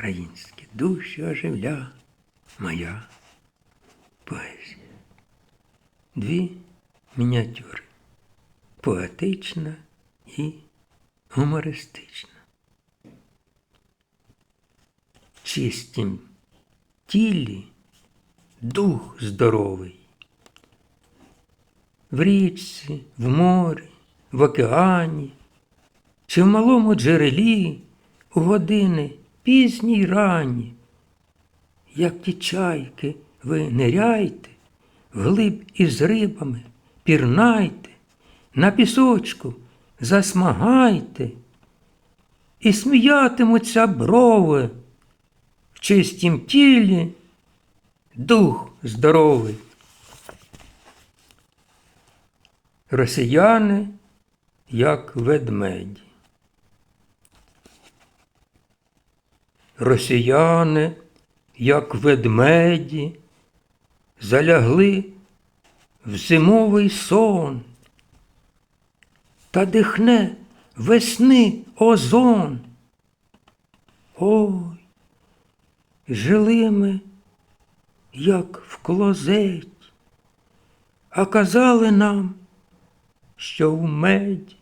українське, душі оживля моя поезія. Дві мініатюри поетична і гумористична. Чистім тілі дух здоровий. В річці, в морі, в океані, чи в малому джерелі у години пізні й ранні. Як ті чайки ви ниряйте, вглиб із рибами пірнайте, на пісочку засмагайте, і сміятимуться брови в чистім тілі дух здоровий. Росіяни, як ведмеді. Росіяни, як ведмеді, залягли в зимовий сон, та дихне весни озон. Ой, жили ми, як в клозеті, а казали нам, що в меді.